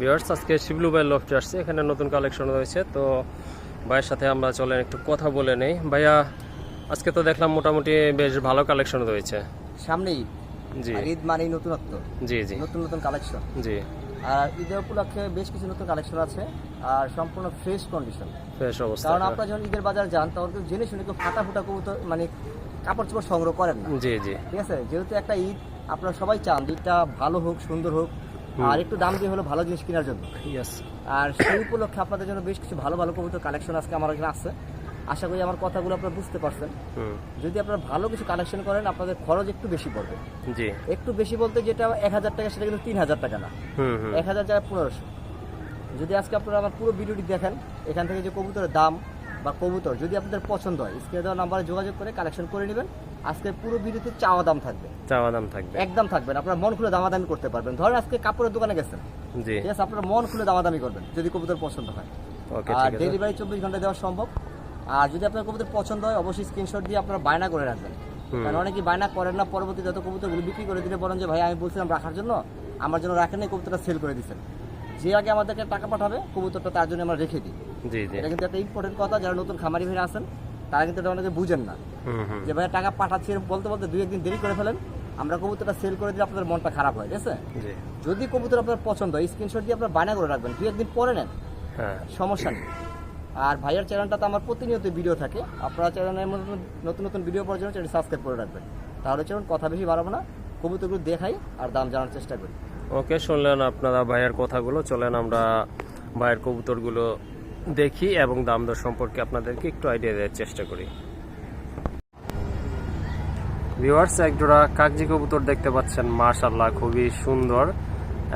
Viewers আজকে শিবলু ভাই লফটে আসছে। এখানে নতুন কালেকশন রয়েছে তো ভাইয়ের সাথে আমরা চলেন একটু কথা বলে নেই। ভাইয়া আজকে তো দেখলাম মোটামুটি বেশ ভালো কালেকশন রয়েছে। সামনেই জি। ঈদ মানেই নতুনত্ব। জি জি। নতুন নতুন কালেকশন জি। আর ঈদের উপলক্ষে বেশ কিছু নতুন কালেকশন আছে আর সম্পূর্ণ ফ্রেশ কন্ডিশন ফ্রেশ অবস্থা। কারণ আপনারা যখন ঈদের বাজার যান তখন তো জেনে শুনে কেউ ফাটা ফুটা কবুতর মানে কাপড় চোপড় সংগ্রহ করেন না। জি জি। ঠিক আছে? যেহেতু একটা ঈদ আপনারা সবাই চান ঈদটা ভালো হোক সুন্দর হোক আর একটু দাম দিয়ে হলো ভালো জিনিস কেনার জন্য। আর সেই উপলক্ষে আপনাদের জন্য বেশ কিছু ভালো ভালো কবুতর কালেকশন আজকে আমার এখানে আছে। আশা করি আমার কথাগুলো আপনারা বুঝতে পারছেন। যদি আপনারা ভালো কিছু কালেকশন করেন আপনাদের খরচ একটু বেশি পড়বে। জি। একটু বেশি বলতে যেটা এক হাজার টাকা সেটা কিন্তু তিন হাজার টাকা না। এক হাজার টাকা পনেরোশো। যদি আজকে আপনারা আমার পুরো ভিডিওটি দেখেন এখান থেকে যে কবুতরের দাম বা কবুতর যদি আপনাদের পছন্দ হয় স্ক্রিনে দেওয়া নাম্বারে যোগাযোগ করে কালেকশন করে নেবেন। আজকে পুরো ভিডিওতে চাওয়া দাম থাকবে। চাওয়া দাম থাকবে। একদম থাকবেন আপনারা মন খুলে দামাদামি করতে পারবেন। ধরেন আজকে কাপড়ের দোকানে গেছেন। জি। ঠিক আছে আপনারা মন খুলে দামাদামি করবেন যদি কবুতর পছন্দ হয়। ওকে আর ডেলিভারি চব্বিশ ঘণ্টা দেওয়া সম্ভব। আর যদি আপনার কবুতর পছন্দ হয় অবশ্যই স্ক্রিনশট দিয়ে আপনারা বায়না করে রাখবেন। কারণ অনেকেই বায়না করেন না পরবর্তীতে যত কবুতরগুলো বিক্রি করে দিলে বলেন যে ভাই আমি বলছিলাম রাখার জন্য আমার জন্য রাখেন নাই কবুতরটা সেল করে দিচ্ছেন যে আগে আমাদেরকে টাকা পাঠাবে কবুতরটা তার জন্য আমরা রেখে দিই। জি জি। এটা কিন্তু একটা ইম্পর্টেন্ট কথা যারা নতুন খামারি ভাইরা আছেন তারা কিন্তু এটা অনেকে বুঝেন না। যে ভাই টাকা পাঠাচ্ছি বলতে বলতে দুই একদিন দেরি করে ফেলেন আমরা কবুতরটা সেল করে দিলে আপনাদের মনটা খারাপ হয় ঠিক আছে? যদি কবুতর আপনার পছন্দ হয় স্ক্রিনশট দিয়ে আপনার বায়না করে রাখবেন দুই একদিন পরে নেন। হ্যাঁ। সমস্যা নেই। আর ভাইয়ার চ্যানেলটা তো আমার প্রতিনিয়ত ভিডিও থাকে। আপনারা চ্যানেলের মধ্যে নতুন নতুন ভিডিও পাওয়ার জন্য চ্যানেল সাবস্ক্রাইব করে রাখবেন। তাহলে চলুন কথা বেশি বাড়াবো না কবুতরগুলো দেখাই আর দাম জানার চেষ্টা করি। ওকে শুনলেন আপনারা ভাইয়ের কথাগুলো চলেন আমরা ভাইয়ের কবুতরগুলো দেখি এবং দাম দর সম্পর্কে আপনাদেরকে একটু আইডিয়া দেওয়ার চেষ্টা করি। ভিউয়ার্স একজোড়া কাগজি কবুতর দেখতে পাচ্ছেন। মার্শাল্লাহ খুবই সুন্দর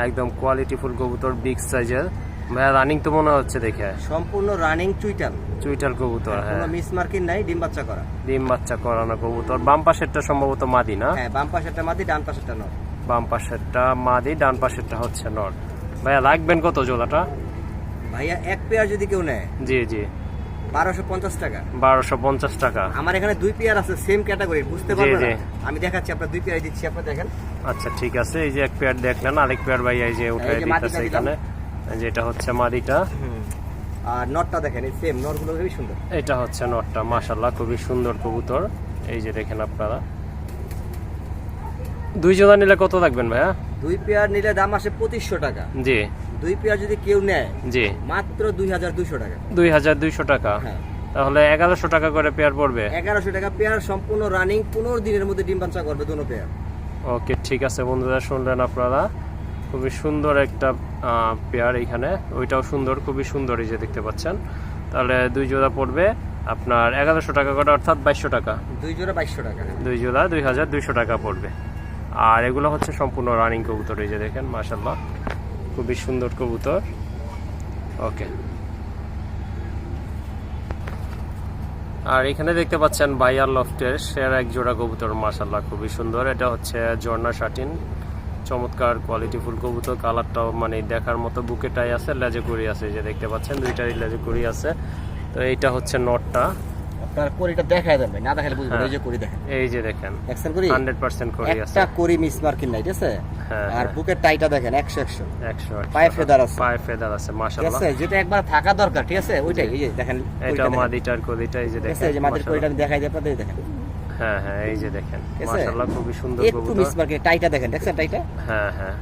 একদম কোয়ালিটিফুল কবুতর বিগ সাইজের ভাইয়া রানিং তো মনে হচ্ছে দেখে। সম্পূর্ণ রানিং চুইটাল। চুইটাল কবুতর হ্যাঁ মিস মার্কিং নাই ডিম বাচ্চা করা। ডিম বাচ্চা করানো কবুতর। বাম পাশেরটা সম্ভবত মাদি না? হ্যাঁ বাম পাশেরটা মাদি ডান পাশেরটা নয় বাম পাশেরটা মাদি ডান পাশেরটা হচ্ছে নর। ভাইয়া লাগবেন কত জোড়াটা? ভাইয়া এক পেয়ার যদি কেউ নেয় জি জি। বারোশো পঞ্চাশ টাকা। বারোশো পঞ্চাশ টাকা। আমার এখানে দুই পেয়ার আছে সেম ক্যাটাগরি বুঝতে পারবেন আমি দেখাচ্ছি আপনার দুই পেয়ার দিচ্ছি আপনার দেখেন। আচ্ছা ঠিক আছে এই যে এক পেয়ার দেখলেন আরেক পেয়ার ভাই এই যে উঠে এই যে মাদিটা দিতেছে এখানে। যেটা হচ্ছে মাদিটা আর নটটা দেখেন এই সেম নটগুলো খুবই সুন্দর। এটা হচ্ছে নটটা মাশাল্লাহ খুবই সুন্দর কবুতর। এই যে দেখেন আপনারা। দুই জোড়া নিলে কত রাখবেন ভাইয়া? দুই পেয়ার নিলে দাম আসে পঁচিশশো টাকা। জি। দুই পেয়ার যদি কেউ নেয় জি। মাত্র দুই হাজার দুশো টাকা। দুই হাজার দুইশো টাকা। হ্যাঁ। তাহলে এগারোশো টাকা করে পেয়ার পড়বে? এগারোশো টাকা পেয়ার সম্পূর্ণ রানিং পনেরো দিনের মধ্যে ডিম বাচ্চা করবে দুটো পেয়ার। ওকে ঠিক আছে বন্ধুরা শুনলেন আপনারা। খুবই সুন্দর একটা পেয়ার এইখানে ওইটাও সুন্দর খুবই সুন্দর এই যে দেখতে পাচ্ছেন। তাহলে দুই জোড়া পড়বে আপনার এগারোশো টাকা করে অর্থাৎ বাইশশো টাকা। দুই জোড়া বাইশশো টাকা। দুই জোড়া দুই হাজার দুইশো টাকা পড়বে। আর এগুলো হচ্ছে সম্পূর্ণ রানিং কবুতর এই যে দেখেন মাসাল্লাহ খুবই সুন্দর কবুতর। ওকে। আর এখানে দেখতে পাচ্ছেন বাইয়ার লফটের সেরা এক জোড়া কবুতর মাসাল্লাহ খুবই সুন্দর। এটা হচ্ছে ঝর্ণা শাটিন, চমৎকার কোয়ালিটিফুল কবুতর, কালারটাও মানে দেখার মতো বুকেটাই আছে, লেজে করি আছে যে দেখতে পাচ্ছেন দুইটারই লেজে করি আছে। তো এইটা হচ্ছে নটটা। আপনার করিটা দেখায় দেন ভাই না দেখালে বুঝবেন হ্যাঁ। এই যে করি দেখেন। এই যে দেখেন দেখছেন করি? হান্ড্রেড পার্সেন্ট করি আছে। একটা করি মিস মার্কিং নাই ঠিক আছে? হ্যাঁ, আর হ্যাঁ। বুকের টাইটা দেখেন একশো একশো। একশো পায়ে ফেদার আছে। পায়ে ফেদার আছে ঠিক আছে? যেটা একবার থাকা দরকার ঠিক আছে? ওইটাই এই যে দেখেন এটা মাদিটার এই যে ঠিক আছে? দেখেন এই যে মাদের করিটা আমি দেখাই দিই আপনাদের দেখেন। হ্যাঁ হ্যাঁ এই যে দেখেন মাশাআল্লাহ খুবই সুন্দর একটু মিস মার্কিং টাইটা দেখেন দেখছেন টাইটা হ্যাঁ হ্যাঁ।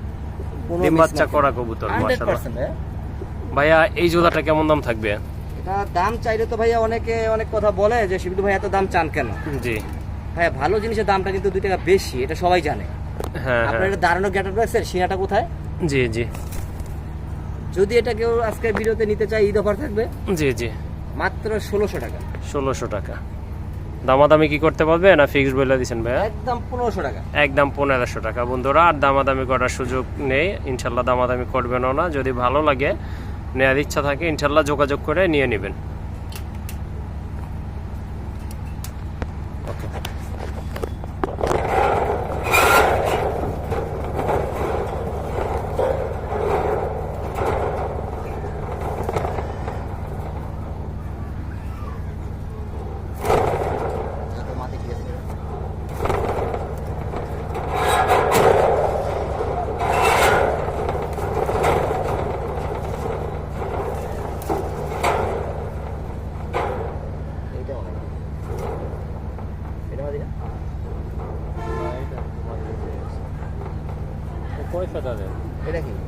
ডিম বাচ্চা করা কবুতর 100% মাশাআল্লাহ ভাইয়া। ভাইয়া এই জোড়াটা কেমন দাম থাকবে? এটা দাম চাইলে তো ভাইয়া অনেকে অনেক কথা বলে যে শিবির ভাই এত দাম চান কেন? জি। ভাইয়া ভালো জিনিসের দামটা কিন্তু দুই টাকা বেশি এটা সবাই জানে। হ্যাঁ আপনার হ্যাঁ এটা দাঁড়ানো গ্যাটার রয়েছে সিনাটা কোথায়? জি জি। যদি এটা কেউ আজকে ভিডিওতে নিতে চায় ঈদ অফার থাকবে। জি জি। মাত্র ষোলোশো টাকা। ষোলোশো টাকা। দামাদামি কি করতে পারবে না ফিক্সড বলে দিচ্ছেন ভাইয়া? একদম পনেরোশো টাকা। একদম পনেরোশো টাকা। বন্ধুরা আর দামাদামি করার সুযোগ নেই। ইনশাল্লাহ দামাদামি করবেনও না। যদি ভালো লাগে নেওয়ার ইচ্ছা থাকে ইনশাল্লাহ যোগাযোগ করে নিয়ে নেবেন। Esta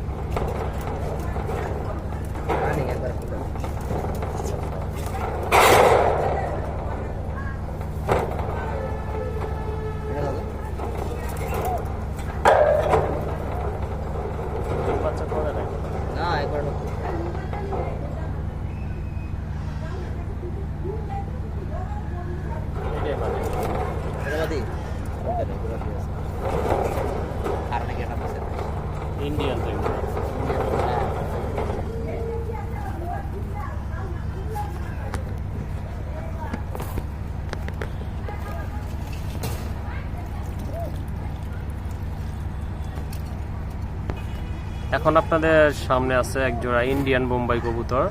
এখন আপনাদের সামনে আছে এক জোড়া ইন্ডিয়ান বোম্বাই কবুতর।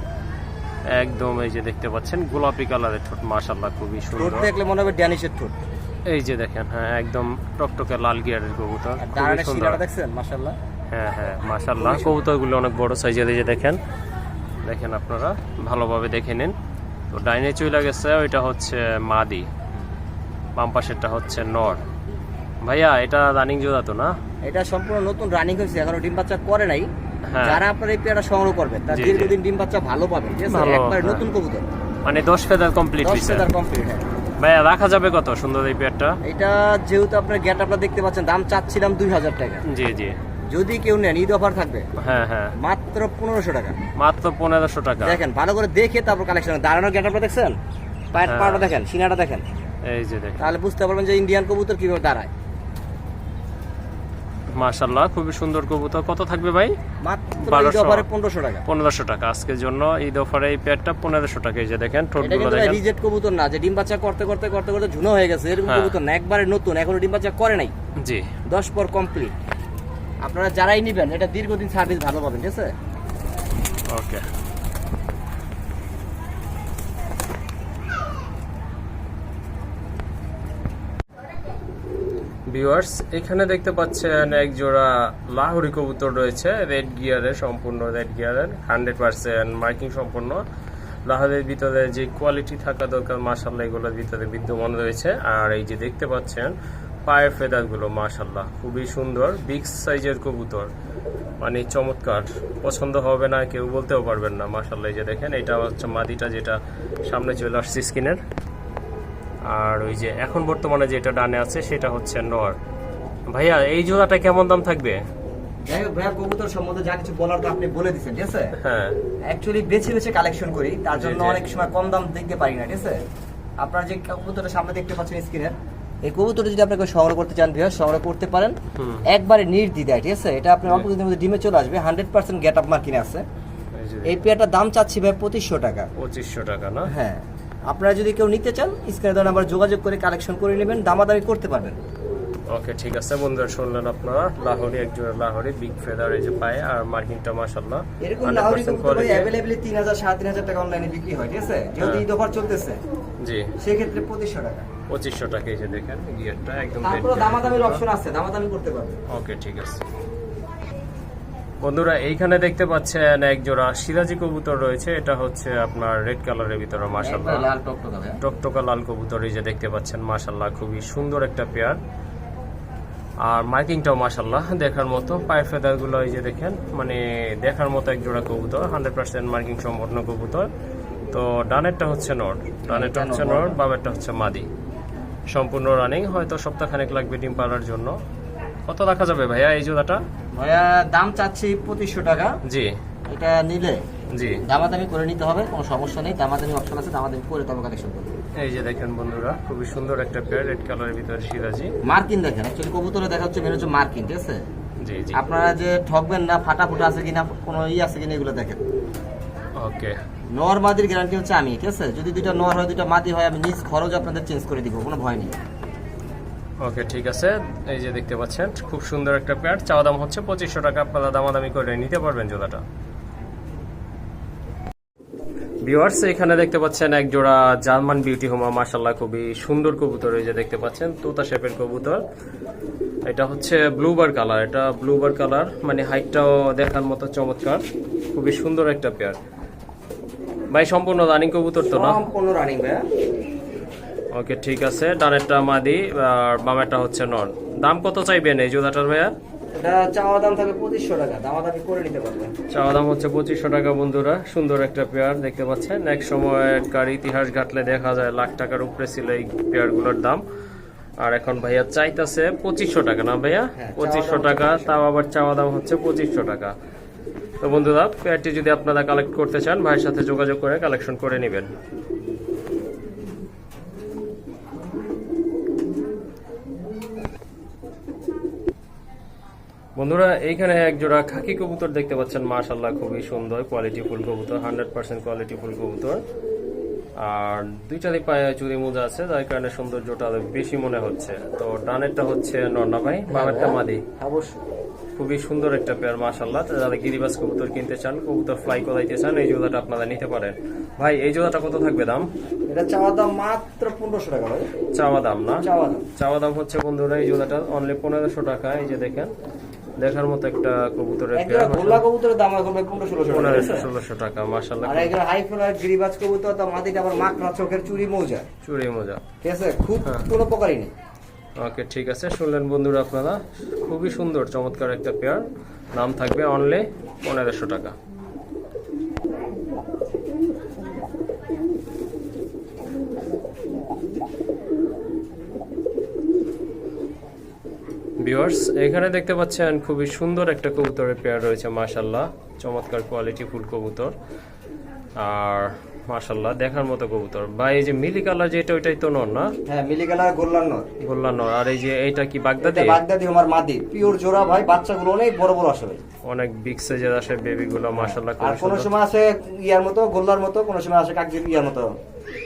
একদম এই যে দেখতে পাচ্ছেন গোলাপি কালারের ঠোঁট মাশাল্লাহ খুবই সুন্দর। দেখলে মনে হবে ড্যানিশের ঠোঁট। এই যে দেখেন হ্যাঁ একদম টকটকে লাল গিয়ারের কবুতর খুবই সুন্দর। দেখছেন? মাশাআল্লাহ। হ্যাঁ হ্যাঁ মাশাল্লাহ কবুতরগুলো অনেক বড় সাইজের এই যে দেখেন। দেখেন আপনারা ভালোভাবে দেখে নিন। তো ডাইনে চলে গেছে ওইটা হচ্ছে মাদি। বাম পাশেরটা হচ্ছে নর। ভাইয়া এটা রানিং জোড়া তো না? এটা সম্পূর্ণ নতুন রানিং হয়েছে এখনও ডিম বাচ্চা করে নাই। হ্যাঁ। যারা আপনার এই পেয়ারা সংগ্রহ করবেন তার। দীর্ঘদিন ডিম বাচ্চা ভালো পাবেন ঠিক আছে? একবার হ্যাঁ। নতুন কবুতর। মানে দশ ফেদার কমপ্লিট দশ হয়েছে হাজার কমপ্লিট হ্যাঁ। ভাইয়া রাখা যাবে কত সুন্দর এই পেয়ারটা? এটা যেহেতু আপনার গেট আপনার দেখতে পাচ্ছেন দাম চাচ্ছিলাম দুই হাজার টাকা। জি জি। যদি কেউ নেন ঈদ অফার থাকবে। হ্যাঁ হ্যাঁ। মাত্র পনেরোশো টাকা। মাত্র পনেরোশো টাকা। দেখেন ভালো করে দেখে তারপর কালেকশন দাঁড়ানোর গেট আপনার দেখছেন? পায়ের হ্যাঁ। পাড়া দেখেন সিনাটা দেখেন। এই যে দেখেন। তাহলে বুঝতে পারবেন যে ইন্ডিয়ান কবুতর কীভাবে দাঁড়ায়। মাশাল্লাহ খুবই সুন্দর কবুতর। কত থাকবে ভাই? বারোশো। পনেরোশো টাকা। পনেরোশো টাকা। আজকের জন্য ঈদ দফারে এই প্যাডটা পনেরোশো টাকা। এই যে দেখেন ঠোঁটগুলো দেখেন। রিজেক্ট কবুতর না যে ডিম বাচ্চা করতে করতে করতে করতে ঝুনো হয়ে গেছে এরকম হ্যাঁ। কবুতর না একবারে নতুন এখনও ডিম বাচ্চা করে নাই। জি। দশ পর কমপ্লিট আপনারা যারাই নিবেন এটা দীর্ঘদিন সার্ভিস ভালো পাবেন ঠিক আছে? ওকে ভিউয়ার্স এখানে দেখতে পাচ্ছেন এক জোড়া লাহোরি কবুতর রয়েছে রেড গিয়ারের সম্পূর্ণ রেড গিয়ারের হান্ড্রেড পার্সেন্ট মার্কিং সম্পূর্ণ। লাহোরের ভিতরে যে কোয়ালিটি থাকা দরকার মাসাল্লাহ এগুলোর ভিতরে বিদ্যমান রয়েছে। আর এই যে দেখতে পাচ্ছেন, পায়ের ফেদারগুলো মাশাল্লাহ খুবই সুন্দর বিগ সাইজের কবুতর। মানে চমৎকার, পছন্দ হবে না, কেউ বলতেও পারবেন না মাশাল্লাহ এই যে দেখেন, এটা হচ্ছে মাদিটা, যেটা সামনে চলে আসছে স্কিনের আর ওই যে এখন বর্তমানে যেটা ডানে আছে সেটা হচ্ছে নর। ভাইয়া এই জোড়াটা কেমন দাম থাকবে? যাই হোক ভাইয়া কবুতর সম্বন্ধে যা কিছু বলার তো আপনি বলে দিচ্ছেন ঠিক আছে? হ্যাঁ। অ্যাকচুয়ালি বেছে বেছে কালেকশন করি তার জন্য অনেক সময় কম দাম দেখতে পারি না ঠিক আছে? আপনার যে কবুতরের সামনে দেখতে পাচ্ছেন স্ক্রিনে এই কবুতরটা যদি আপনাকে সংগ্রহ করতে চান ভাইয়া সংগ্রহ করতে পারেন। হুম। একবারে নির্দ্বিধায় ঠিক আছে? এটা আপনার অল্প দিনের মধ্যে ডিমে চলে আসবে হান্ড্রেড পার্সেন্ট গেট আপ মার্কিনে আছে। এই এই পেয়ারটার দাম চাচ্ছি ভাই পঁচিশশো টাকা। পঁচিশশো টাকা না? হ্যাঁ। আপনারা যদি কেউ নিতে চান স্ক্রিনে দেওয়া নাম্বার যোগাযোগ করে কালেকশন করে নেবেন দামাদামি করতে পারবেন। ওকে ঠিক আছে বন্ধুরা শুনলেন আপনারা। লাহোরি একজোড়া লাহোরি বিগ ফেদার এই যে পায়ে আর মার্কিংটা মাশাল্লাহ এরকম পার্সেন্ট কবুতর সাড়ে তিন হাজার টাকা অনলাইনে বিক্রি হয় ঠিক আছে? যেহেতু হ্যাঁ। ঈদ অফার চলতেছে। জি। সেক্ষেত্রে পঁচিশশো টাকা। পঁচিশশো টাকা এই যে দেখেন গিয়ারটা একদম তারপরে দামাদামির অপশন আছে দামাদামি করতে পারবেন। ওকে ঠিক আছে। বন্ধুরা এইখানে দেখতে পাচ্ছেন এক জোড়া সিরাজি কবুতর রয়েছে। এটা হচ্ছে আপনার রেড কালারের ভিতরে মাশাল্লাহ লাল টকটকা লাল কবুতর এই যে দেখতে পাচ্ছেন মাশাল্লাহ খুবই সুন্দর একটা পেয়ার। আর মার্কিংটাও মাশাল্লাহ দেখার মতো। পায়ের ফেদারগুলো এই যে দেখেন মানে দেখার মতো এক জোড়া কবুতর হান্ড্রেড পার্সেন্ট মার্কিং সম্পন্ন কবুতর। তো ডানেরটা হচ্ছে নট ডানেরটা হচ্ছে নট বামেরটা হচ্ছে মাদি। সম্পূর্ণ রানিং হয়তো সপ্তাহখানেক লাগবে ডিম পাড়ার জন্য। কত রাখা যাবে ভাইয়া এই জোড়াটা? ভাইয়া দাম চাচ্ছি পঁচিশশো টাকা। জি। এটা নিলে জি। দামাদামি করে নিতে হবে কোনো সমস্যা নেই। দামাদামি অপশন আছে দামাদামি করে তবে কালেকশন করবে এই যে দেখেন বন্ধুরা খুবই সুন্দর একটা পেয়ার রেড কালারের ভিতরে সিরাজি মার্কিন দেখেন অ্যাকচুয়ালি কবুতরে দেখা হচ্ছে মেন হচ্ছে মার্কিন ঠিক আছে? জি জি। আপনারা যে ঠকবেন না ফাটা ফুটা আছে কিনা কোনো ই আছে কিনা এগুলো দেখেন। ওকে নর মাদির গ্যারান্টি হচ্ছে আমি ঠিক আছে? যদি দুইটা নর হয় দুইটা মাদি হয় আমি নিজ খরচ আপনাদের চেঞ্জ করে দিব কোনো ভয় নেই। ওকে, ঠিক আছে। এই যে দেখতে পাচ্ছেন, খুব সুন্দর একটা প্যাড চাওয়া দাম হচ্ছে পঁচিশশো টাকা, আপনারা দামাদামি করে নিতে পারবেন জোড়াটা। ভিউয়ার্স, এখানে দেখতে পাচ্ছেন এক জোড়া জার্মান বিউটি হোমা মাশাল্লাহ খুবই সুন্দর কবুতর এই যে দেখতে পাচ্ছেন, তোতা শেপের কবুতর। এটা হচ্ছে ব্লুবার কালার, এটা ব্লুবার কালার মানে হাইটটাও দেখার মতো চমৎকার, খুবই সুন্দর একটা পেয়ার। ভাই, সম্পূর্ণ রানিং কবুতর তো না? সম্পূর্ণ রানিং ভাইয়া। ওকে ঠিক আছে। ডানেরটা মাদি আর বামেরটা হচ্ছে নন। দাম কত চাইবেন এই জোড়াটার ভাইয়া? এটা চাওয়া দাম থাকবে পঁচিশশো টাকা। দামা দামি করে নিতে পারবেন চাওয়া দাম হচ্ছে পঁচিশশো টাকা বন্ধুরা। সুন্দর একটা পেয়ার দেখতে পাচ্ছেন? এক সময়ের ইতিহাস ঘাটলে দেখা যায় লাখ টাকার উপরে ছিল এই পেয়ারগুলোর দাম। আর এখন ভাইয়া চাইতেছে পঁচিশশো টাকা না ভাইয়া? হ্যাঁ, পঁচিশশো টাকা তাও আবার চাওয়া দাম হচ্ছে পঁচিশশো টাকা। তো বন্ধুরা পেয়ারটি যদি আপনারা কালেক্ট করতে চান ভাইয়ের সাথে যোগাযোগ করে কালেকশন করে নেবেন। বন্ধুরা এইখানে এক জোড়া খাকি কবুতর দেখতে পাচ্ছেন। মাশাল্লাহ খুবই সুন্দর কোয়ালিটি ফুল কবুতর হান্ড্রেড পার্সেন্ট কোয়ালিটি ফুল কবুতর। আর দুইটারই পায়ে চুরি মোজা আছে যার কারণে সৌন্দর্যটা আরও বেশি মনে হচ্ছে। তো ডানেরটা হচ্ছে নন্না ভাই বামেরটা মাদি। অবশ্যই। খুবই সুন্দর একটা পেয়ার মাশাল্লাহ যারা গিরিবাস কবুতর কিনতে চান কবুতর ফ্লাই করাইতে চান এই জোড়াটা আপনারা নিতে পারেন। ভাই এই জোড়াটা কত থাকবে দাম? এটা চাওয়া দাম মাত্র পনেরোশো টাকা ভাই। চাওয়া দাম না? চাওয়া দাম। চাওয়া দাম হচ্ছে বন্ধুরা এই জোড়াটা অনলি পনেরোশো টাকা এই যে দেখেন। দেখার মতো একটা কবুতরের পেয়ার গোল্লা কবুতরের দাম এখন ভাই পনেরো ষোলোশো টাকা। পনেরোশো ষোলোশো টাকা মাশাল্লাহ আর একজন হাই ফ্লোর গিরিবাজ কবুতর তো মাটিটা আবার মাকড়া চোখের চুরি মৌজা? চুরি মোজা। ঠিক আছে খুব হ্যাঁ। কোনো প্রকারই নেই। ওকে ঠিক আছে শুনলেন বন্ধুরা আপনারা। খুবই সুন্দর চমৎকার একটা পেয়ার। নাম থাকবে অনলি পনেরোশো টাকা। ভিউয়ার্স এখানে দেখতে পাচ্ছেন খুবই সুন্দর একটা কবুতরের পেয়ার রয়েছে মাশাল্লাহ চমৎকার কোয়ালিটি ফুল কবুতর। আর মাশাল্লাহ দেখার মতো কবুতর। বা এই যে মিলি কালার যেটা ওইটাই তো নর না? হ্যাঁ মিলিগালার গোল্লার নর। গোল্লা নর। আর এই যে এইটা কি বাগদাদি বাগদাদি আমার মাদি। পিওর জোড়া ভাই বাচ্চাগুলো অনেক বড় বড় আসে ভাই। অনেক বিগ সাইজের আসে বেবি গুলো মাশাল্লাহ আর কোনো সময় আসে ইয়ার মতো গোল্লার মতো কোনো সময় আসে কাকজির ইয়ার মতো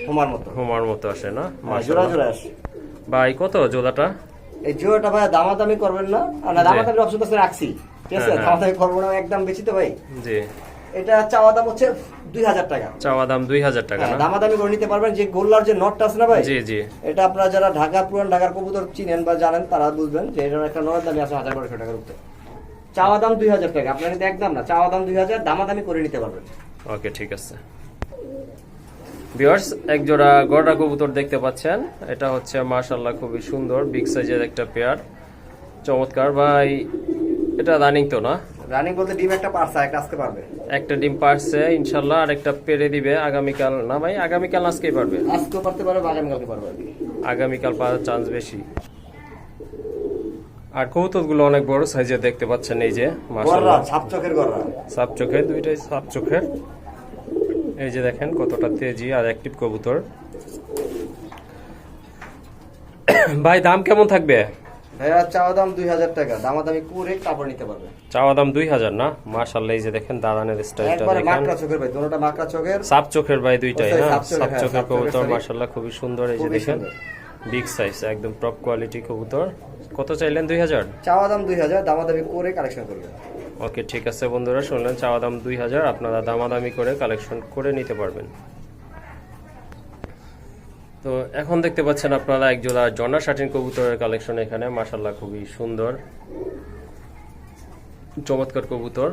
হুমার মতো। হোমার মতো আসে না? হ্যাঁ, জোড়া জোড়া আসে। ভাই কত জোড়াটা? এই জোড়াটা ভাই দামাদামি করবেন না। আর দামাদামি অপশন তো রাখছি। ঠিক আছে? হ্যাঁ, হ্যাঁ। দামাদামি করব না একদম বেশি তো ভাই। জি। এটা চাওয়া দাম হচ্ছে দুই হাজার টাকা। চাওয়া দাম দুই হাজার টাকা হ্যাঁ, না? দামাদামি করে নিতে পারবেন। যে গোল্লার যে নটটা আছে না ভাই জি জি। এটা আপনারা যারা ঢাকা পুরান ঢাকার কবুতর চিনেন বা জানেন তারা বুঝবেন যে এটার একটা নরের দামই আছে হাজার বারোশো টাকার উপরে। চাওয়া দাম দুই হাজার টাকা। আপনার কিন্তু একদম না চাওয়া দাম দুই হাজার দামাদামি করে নিতে পারবেন। ওকে ঠিক আছে। ভিউয়ার্স এক জোড়া গড়া কবুতর দেখতে পাচ্ছেন। এটা হচ্ছে মাশাল্লাহ খুবই সুন্দর বিগ সাইজের একটা পেয়ার। চমৎকার ভাই। এটা রানিং তো না? রানিং বলতে ডিম একটা পারসা একটা আজকে পারবে। একটা ডিম পারছে ইনশাল্লাহ আর একটা পেরে দিবে আগামীকাল। না ভাই আগামীকাল আজকেই পারবে? আজকেও পারতে পারবে বা আগামীকালকে পারবে আর কি। আগামীকাল পাওয়ার চান্স বেশি। আর কৌতুকগুলো অনেক বড় সাইজের দেখতে পাচ্ছেন এই যে চোখের সাপ চোখের দুইটাই সাপ চোখের এই যে দেখেন কতটা তেজি আর অ্যাক্টিভ কবুতর। ভাই দাম কেমন থাকবে? ভাইয়া চাওয়া দাম দুই হাজার টাকা। দামাদামি করে কাপড় নিতে পারবে। চাওয়া দাম দুই হাজার না? মার্শাল্লাহ এই যে দেখেন দাঁড়ানোর স্টাইলটা একবারে দেখেন। মাকড়া চোখের ভাই দুটোটা মাকড়া চোখের। সাপ চোখের ভাই দুইটাই হ্যাঁ সাপ চোখের, হ্যাঁ, কবুতর। মার্শাল্লাহ খুবই সুন্দর এই যে দেখেন। বিগ সাইজ একদম টপ কোয়ালিটি কবুতর। কত চাইলেন দুই হাজার? চাওয়া দাম দুই হাজার দামাদামি করে কালেকশন করবে। ওকে, ঠিক আছে বন্ধুরা, শুনলেন, চাওয়া দাম দুই হাজার। আপনারা দামাদামি করে কালেকশন করে নিতে পারবেন। তো এখন দেখতে পাচ্ছেন আপনারা এক জোড়া জনা শাটিন কবুতরের কালেকশন এখানে মাসাল্লাহ খুবই সুন্দর। চমৎকার কবুতর।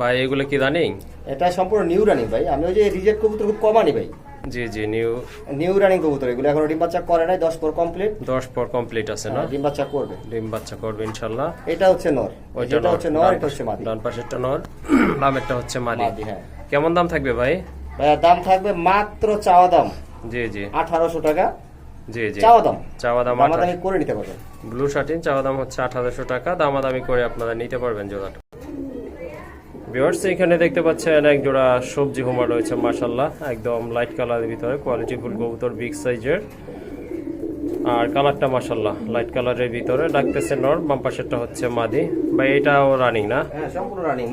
ভাই, এগুলো কি রানিং এটা সম্পূর্ণ নিউ রানিং ভাই। আমি ওই যে রিজেক্ট কবুতর খুব কম আনি ভাই। জি জি নিউ নিউ রানিং কবুতর এগুলো এখনও ডিম বাচ্চা করে নাই দশ পর কমপ্লিট দশ পর কমপ্লিট আছে না? ডিম বাচ্চা করবে। ডিম বাচ্চা করবে ইনশাল্লাহ। এটা হচ্ছে নর। এটা হচ্ছে নর এটা হচ্ছে মাদি। ডান পাশেরটা নর বামেরটা হচ্ছে মাদি। হ্যাঁ। কেমন দাম থাকবে ভাই? ভাইয়া দাম থাকবে মাত্র চাওয়া দাম। জি জি। আঠারোশো টাকা। জি জি। চাওয়া দাম। চাওয়া দাম দামাদামি করে নিতে পারবেন। ব্লু শার্টিন চাওয়া দাম হচ্ছে আঠারোশো টাকা। দামাদামি করে আপনারা নিতে পারবেন জোড়াটা। এখানে দেখতে পাচ্ছেন এক জোড়া সবজি হোমা রয়েছে মাশাল্লাহ একদম লাইট কালারের ভিতরে কোয়ালিটি ফুল কবুতর বিগ সাইজের আর কালারটা মাশাল্লাহ লাইট কালারের ভিতরে। ডাকতেছে নর বাম পাশেরটা হচ্ছে মাদি। বা এটাও রানিং না? হ্যাঁ সম্পূর্ণ রানিং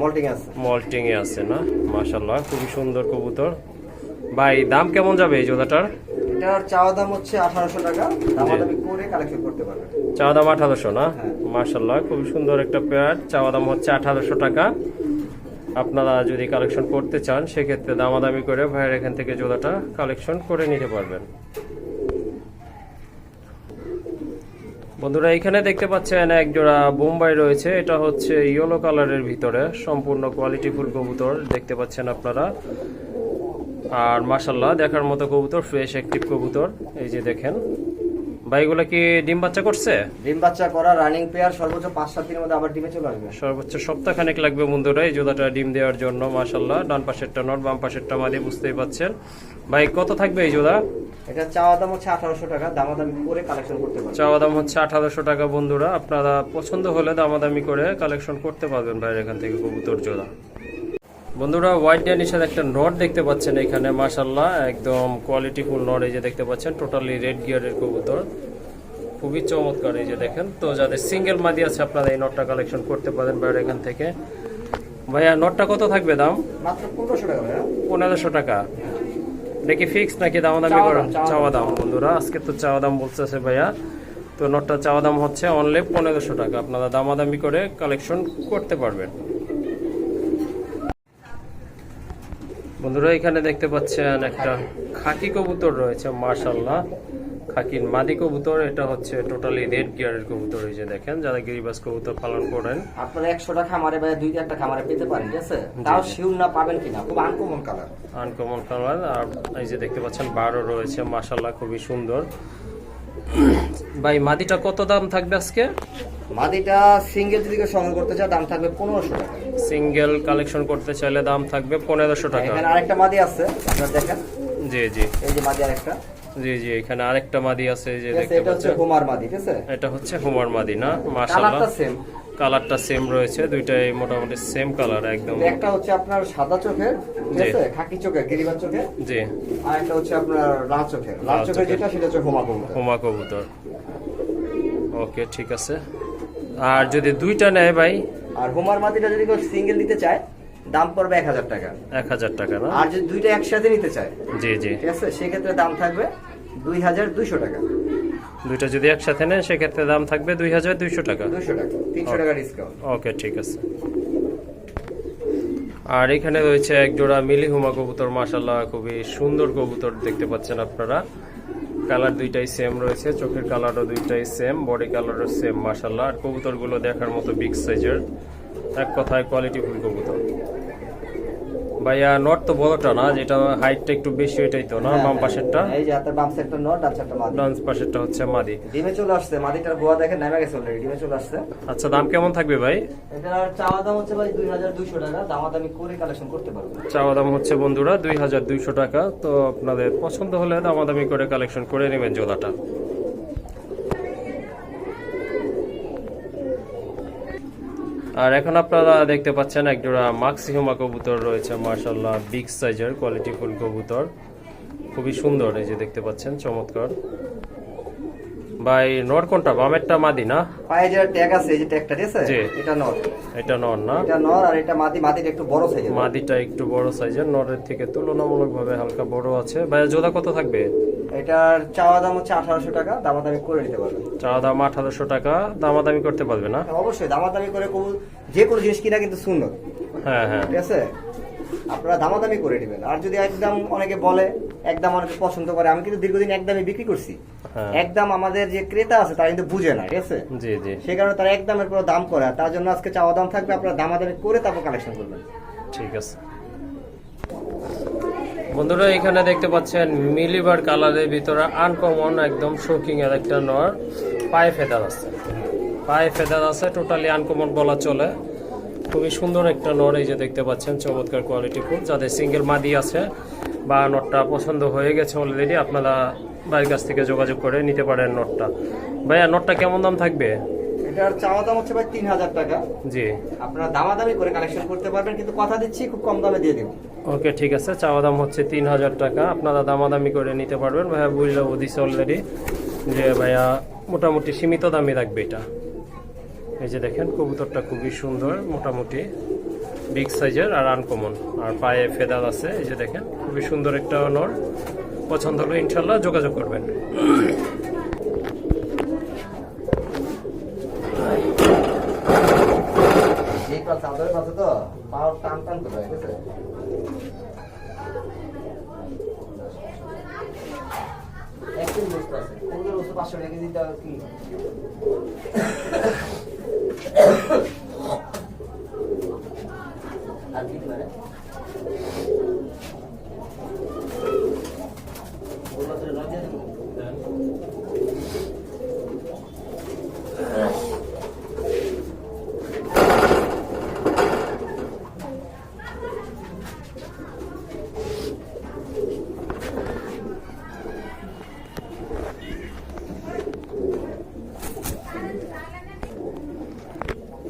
মল্টিং এ আছে। না? মাশাল্লাহ খুবই সুন্দর কবুতর। ভাই দাম কেমন যাবে এই জোড়াটার? এটার চাওয়া দাম হচ্ছে আঠারোশো টাকা। দামাদামি করে কালেকশন করতে পারবেন। চাওয়া দাম আঠারোশো না? হ্যাঁ। মার্শাল্লাহ খুবই সুন্দর একটা পেয়ার চাওয়া দাম হচ্ছে আঠারোশো টাকা। আপনারা যদি কালেকশন করতে চান, সেক্ষেত্রে দামাদামি করে ভাইয়ের এখান থেকে জোড়াটা কালেকশন করে নিতে পারবেন। বন্ধুরা, এখানে দেখতে পাচ্ছেন এক জোড়া বোম্বাই রয়েছে। এটা হচ্ছে ইয়েলো কালারের ভিতরে, সম্পূর্ণ কোয়ালিটি ফুল কবুতর, দেখতে পাচ্ছেন আপনারা। আর মাসাল্লাহ দেখার মতো কবুতর ফ্রেশ অ্যাক্টিভ কবুতর। এই যে দেখেন ভাই এগুলো কি ডিম বাচ্চা করছে? ডিম বাচ্চা করা রানিং পেয়ার সর্বোচ্চ পাঁচ সাত দিনের মধ্যে আবার ডিমে চলে আসবে। সর্বোচ্চ সপ্তাহখানেক লাগবে বন্ধুরা এই জোড়াটা ডিম দেওয়ার জন্য মাশাল্লাহ ডান পাশেরটা নট বাম পাশেরটা মাদি বুঝতেই পাচ্ছেন। ভাই কত থাকবে এই জোড়া এটা চাওয়া দাম হচ্ছে আঠারোশো টাকা দামাদামি করে কালেকশন করতে পারবে চাওয়া দাম হচ্ছে আঠারোশো টাকা বন্ধুরা। আপনারা পছন্দ হলে দামাদামি করে কালেকশন করতে পারবেন ভাইয়ের এখান থেকে কবুতর জোড়া বন্ধুরা হোয়াইট ড্যানির সাথে একটা নট দেখতে পাচ্ছেন এখানে মাশাল্লাহ একদম কোয়ালিটি ফুল নট এই যে দেখতে পাচ্ছেন টোটালি রেড গিয়ারের কবুতর। খুবই চমৎকার এই যে দেখেন। তো যাদের সিঙ্গেল মাদি আছে আপনারা এই নটটা কালেকশন করতে পারেন বাইরে এখান থেকে। ভাইয়া নটটা কত থাকবে দাম? পনেরোশো টাকা ভাইয়া। পনেরোশো এটা কি ফিক্স নাকি করে? দাম, চাওয়া চাওয়া দাম বন্ধুরা আজকে তো চাওয়া দাম বলতেছে ভাইয়া। তো নোটটা চাওয়া দাম হচ্ছে অনলি পনেরোশো টাকা। আপনারা দামাদামি করে কালেকশন করতে পারবেন। বন্ধুরা এখানে দেখতে পাচ্ছেন একটা খাকি কবুতর রয়েছে মার্শাল্লাহ খাকির মাদি কবুতর এটা হচ্ছে টোটালি রেড গিয়ারের কবুতর এই যে দেখেন যারা গিরিবাস কবুতর পালন করেন। আপনারা একশোটা খামারে বা দুই একটা খামারে পেতে পারেন ঠিক আছে? তাও শিউর না পাবেন কিনা? খুব আনকমন কালার আনকমন কালার আর এই যে দেখতে পাচ্ছেন বারো রয়েছে মার্শাল্লাহ খুবই সুন্দর। ভাই মাদিটা কত দাম থাকবে আজকে? মাদিটা সিঙ্গেল যদি কেউ সংগ্রহ করতে চায় দাম থাকবে পনেরোশো টাকা। সিঙ্গেল কালেকশন করতে চাইলে দাম থাকবে পনেরোশো টাকা। এখানে আরেকটা মাদি আছে আপনারা দেখেন। জি জি। এই যে মাদি আরেকটা। জি জি এখানে আরেকটা মাদি আছে যে দেখতে এটা হচ্ছে পাচ্ছেন। মাদি ঠিক আছে? এটা হচ্ছে হুমার মাদি না? মাশাল্লাহ কালারটা সেম কালারটা সেম রয়েছে দুইটাই মোটামুটি সেম কালার একদম। একটা হচ্ছে আপনার সাদা চোখের ঠিক আছে? খাকি চোখের চোখের। জি। আর একটা হচ্ছে আপনার লাল চোখের। লাল চোখের চোখের। যেটা সেটা হচ্ছে হোমা কবুতর। হুমা কবুতর। ওকে ঠিক আছে। আর যদি দুইটা নেয় ভাই? আর হোমার মাদিটা যদি কেউ সিঙ্গেল নিতে চায় দাম পড়বে এক হাজার টাকা। এক হাজার টাকা আর যদি দুইটা একসাথে নিতে চায় জি জি। ঠিক আছে? সেক্ষেত্রে দাম থাকবে দুই হাজার দুইশো টাকা। দুইটা যদি একসাথে নেন সেক্ষেত্রে দাম থাকবে দুই হাজার দুইশো টাকা। দুইশো টাকা তিনশো টাকা ডিসকাউন্ট ওকে ঠিক আছে। আর এখানে রয়েছে এক জোড়া মিলি হুমা কবুতর মাসাল্লাহ খুবই সুন্দর কবুতর দেখতে পাচ্ছেন আপনারা। কালার দুইটাই সেম রয়েছে চোখের কালারও দুইটাই সেম বডি কালারও সেম মাসাল্লাহ আর কবুতরগুলো দেখার মতো বিগ সাইজের এক কথায় কোয়ালিটি ফুল কবুতর। ভাইয়া নট তো বড়টা না যেটা হাইটটা একটু বেশি এটাই তো না? বাম পাশেরটা? এই যে হাতের বাম সাইডটা নট ডান সাইডটা মাদি। ডান পাশেরটা হচ্ছে মাদি। ডিমে চলে আসছে মাদিটার গোয়া দেখে নেমে গেছে অলরেডি ডিমে চলে আসছে। আচ্ছা দাম কেমন থাকবে ভাই? এটার চাওয়া দাম হচ্ছে ভাই দুই হাজার দুইশো টাকা দামাদামি করে কালেকশন করতে পারব চাওয়া দাম হচ্ছে বন্ধুরা দুই হাজার দুইশো টাকা তো আপনাদের পছন্দ হলে দামাদামি করে কালেকশন করে নেবেন জোড়াটা। আর এখন আপনারা দেখতে পাচ্ছেন এক জোড়া মাক্সিহুমা কবুতর রয়েছে মার্শাল্লাহ বিগ সাইজের কোয়ালিটি ফুল কবুতর। খুবই সুন্দর এই যে দেখতে পাচ্ছেন চমৎকার। ভাই নর কোনটা? বামেরটা মাদি না? পায়ে যে ট্যাগ আছে এই যে ট্যাগটা ঠিক আছে? এটা নর। না? এটা নর আর এটা মাদি মাদিটা একটু বড় সাইজের মাদিটা একটু বড় সাইজের নরের থেকে তুলনামূলকভাবে হালকা বড় আছে। ভাইয়া জোড়া কত থাকবে? এটার চাওয়া দাম হচ্ছে আঠারোশো টাকা দামাদামি করে নিতে পারবেন চাওয়া দাম আঠারোশো টাকা দামাদামি করতে পারবে না? অবশ্যই দামাদামি করে কবুল যে কোনো জিনিস কিনা কিন্তু সুন্দর হ্যাঁ হ্যাঁ। ঠিক আছে? আপনারা দামাদামি করে নেবেন। আর যদি একদম অনেকে বলে একদম অনেকে পছন্দ করে আমি কিন্তু দীর্ঘদিন একদমই বিক্রি করছি। হ্যাঁ। একদম আমাদের যে ক্রেতা আছে তারা কিন্তু বুঝে না ঠিক আছে? জি জি। সেই কারণে তারা একদমের পুরো দাম করে তার জন্য আজকে চাওয়া দাম থাকবে আপনারা দামাদামি করে তারপর কালেকশন করবেন। ঠিক আছে। বন্ধুরা, এখানে দেখতে পাচ্ছেন মিলিবার কালারের ভিতরে আনকমন, একদম শোকিং এর একটা নর। পায়ে ফেদার আছে। পায়ে ফেদার আছে, টোটালি আনকমন বলা চলে। খুবই সুন্দর একটা নর, এই যে দেখতে পাচ্ছেন, চমৎকার কোয়ালিটি ফুল। যাদের সিঙ্গেল মাদি আছে বা নটটা পছন্দ হয়ে গেছে অলরেডি আপনারা বাড়ির কাছ থেকে যোগাযোগ করে নিতে পারেন নটটা। ভাইয়া, নটটা কেমন দাম থাকবে? এটার চাওয়া দাম হচ্ছে ভাই তিন হাজার টাকা। জি। আপনারা দামাদামি করে কালেকশন করতে পারবেন কিন্তু কথা দিচ্ছি খুব কম দামে দিয়ে দেবো। ওকে ঠিক আছে চাওয়া দাম হচ্ছে তিন হাজার টাকা। আপনারা দামাদামি করে নিতে পারবেন। ভাইয়া বুঝলে দিছে অলরেডি যে ভাইয়া মোটামুটি সীমিত দামে রাখবে এটা। এই যে দেখেন কবুতরটা খুবই সুন্দর মোটামুটি বিগ সাইজের আর আনকমন আর পায়ে ফেদার আছে এই যে দেখেন খুবই সুন্দর একটা নর। পছন্দ হলে ইনশাল্লাহ যোগাযোগ করবেন এই কাল চাদরের পাশে তো পাওয়ার টান টান করে ঠিক বস্তু কোনদের ওষুধ পাঁচশো টাকা দিতে হবে কি?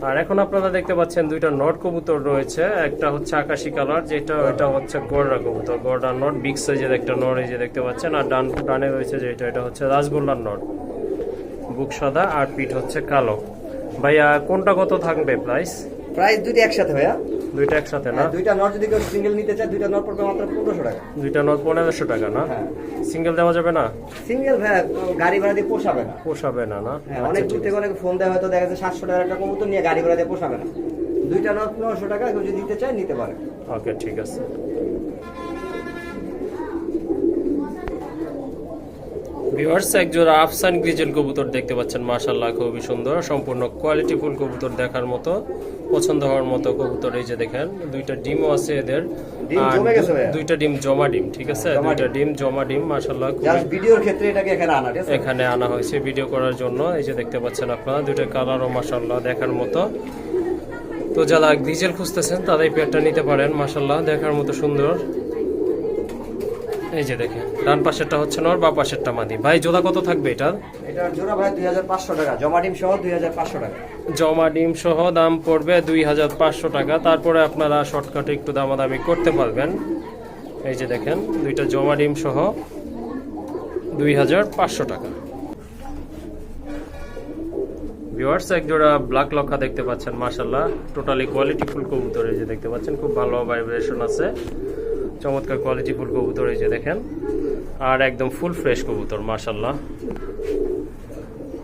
আর এখন আপনারা দেখতে পাচ্ছেন দুইটা নট কবুতর রয়েছে। একটা হচ্ছে আকাশি কালার, যেটা এটা হচ্ছে গোড়া কবুতর। গোড়ার নট, বিগ সাইজের একটা নট এই যে দেখতে পাচ্ছেন। আর ডান ডানে রয়েছে যেটা, এটা হচ্ছে রাজগোল্লার নট। বুক সাদা, আর পিঠ হচ্ছে কালো। ভাইয়া, কোনটা কত থাকবে প্রাইস? প্রাইস দুটি একসাথে ভাইয়া। দুইটা একসাথে না? হ্যাঁ, দুইটা নট যদি কেউ সিঙ্গেল নিতে চায় দুইটা নট পড়বে মাত্র পনেরোশো টাকা। দুইটা নট পনেরোশো টাকা না? হ্যাঁ। সিঙ্গেল দেওয়া যাবে না? সিঙ্গেল ভাইয়া গাড়ি ভাড়া দিয়ে পোষাবে না। পোষাবে না না? হ্যাঁ আচ্ছা, অনেক ঠিক দূর থেকে অনেক ফোন দেয় হয়তো দেখা যাচ্ছে সাতশো টাকার একটা কবুতর নিয়ে গাড়ি ভাড়া দিয়ে পোষাবে না। দুইটা নট পনেরোশো টাকা কেউ যদি দিতে চায় নিতে পারে। ওকে ঠিক আছে। ভিউয়ার্স এক জোড়া আফসান গ্রিজেল কবুতর দেখতে পাচ্ছেন। মাশাল্লাহ খুবই সুন্দর সম্পূর্ণ কোয়ালিটি ফুল কবুতর দেখার মতো পছন্দ হওয়ার মতো কবুতর এই যে দেখেন দুইটা ডিমও আছে এদের? দুইটা ডিম জমা ডিম ঠিক আছে? দুইটা ডিম। জমা ডিম মাশাল্লাহ জাস্ট ভিডিওর ক্ষেত্রে এটাকে এখানে আনা এখানে আনা হয়েছে ভিডিও করার জন্য এই যে দেখতে পাচ্ছেন আপনারা দুইটা কালারও মাশাল্লাহ দেখার মতো। তো যারা ডিজেল খুঁজতেছেন তারা এই পেয়ারটা নিতে পারেন মাশাল্লাহ দেখার মতো সুন্দর। এই যে দেখেন ডান পাশেরটা হচ্ছে নর বা পাশেরটা মাদি। ভাই জোড়া কত থাকবে এটা? এটার জোড়া ভাই দুই হাজার পাঁচশো টাকা জমা ডিম সহ দুই হাজার পাঁচশো টাকা। জমা ডিম সহ দাম পড়বে দুই হাজার পাঁচশো টাকা। তারপরে আপনারা শর্টকাটে একটু দামাদামি করতে পারবেন। এই যে দেখেন দুইটা জমা ডিম সহ দুই হাজার পাঁচশো টাকা। ভিউয়ার্স এক জোড়া ব্ল্যাক লক্ষা দেখতে পাচ্ছেন মাশাল্লাহ টোটালি কোয়ালিটি ফুল কবুতর এই যে দেখতে পাচ্ছেন খুব ভালো ভাইব্রেশন আছে। চমৎকার কোয়ালিটি ফুল কবুতর এই যে দেখেন। আর একদম ফুল ফ্রেশ কবুতর মাশাল্লাহ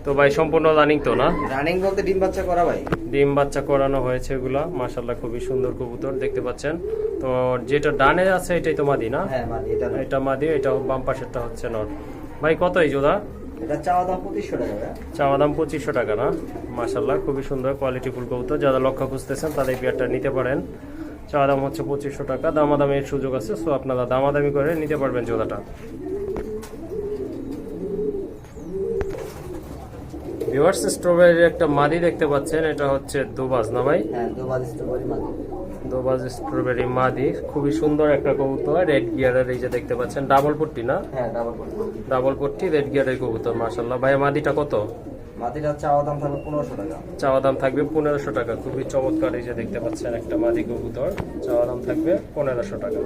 তো ভাই সম্পূর্ণ রানিং তো না? রানিং বলতে ডিম বাচ্চা করা ভাই। ডিম বাচ্চা করানো হয়েছে এগুলা মাশাল্লাহ খুবই সুন্দর কবুতর দেখতে পাচ্ছেন। তো যেটা ডানে আছে এটাই তো মাদি না? হ্যাঁ এটা এটা মাদি এটা বাম পাশেরটা হচ্ছে নট ভাই কত এই জোড়া? এটা চাওয়া দাম পঁচিশশো টাকা চাওয়া দাম পঁচিশশো টাকা না? মাশাল্লাহ খুবই সুন্দর কোয়ালিটি ফুল কবুতর। যারা লক্ষ্য খুঁজতেছেন তাদের বিয়ারটা নিতে পারেন। চাওয়া দাম হচ্ছে পঁচিশশো টাকা দামাদামির সুযোগ আছে সো আপনারা দামাদামি করে নিতে পারবেন জোড়াটা। ভিউয়ার্স স্ট্রবেরির একটা মাদি দেখতে পাচ্ছেন এটা হচ্ছে দুবাজ না ভাই? হ্যাঁ স্ট্রবেরি দোবাজ স্ট্রবেরি মাদি খুবই সুন্দর একটা কবুতর রেড গিয়ারের এই যে দেখতে পাচ্ছেন ডাবল পট্টি না? হ্যাঁ ডাবল ডাবল পট্টি রেড গিয়ারের কবুতর মাশাল্লাহ ভাই মাদিটা কত? মাটিটা চাওয়া দাম থাকবে পনেরোশো টাকা। চাওয়া দাম থাকবে পনেরোশো টাকা। খুবই চমৎকার এই যে দেখতে পাচ্ছেন একটা মাদি কবুতর। চাওয়া দাম থাকবে পনেরোশো টাকা।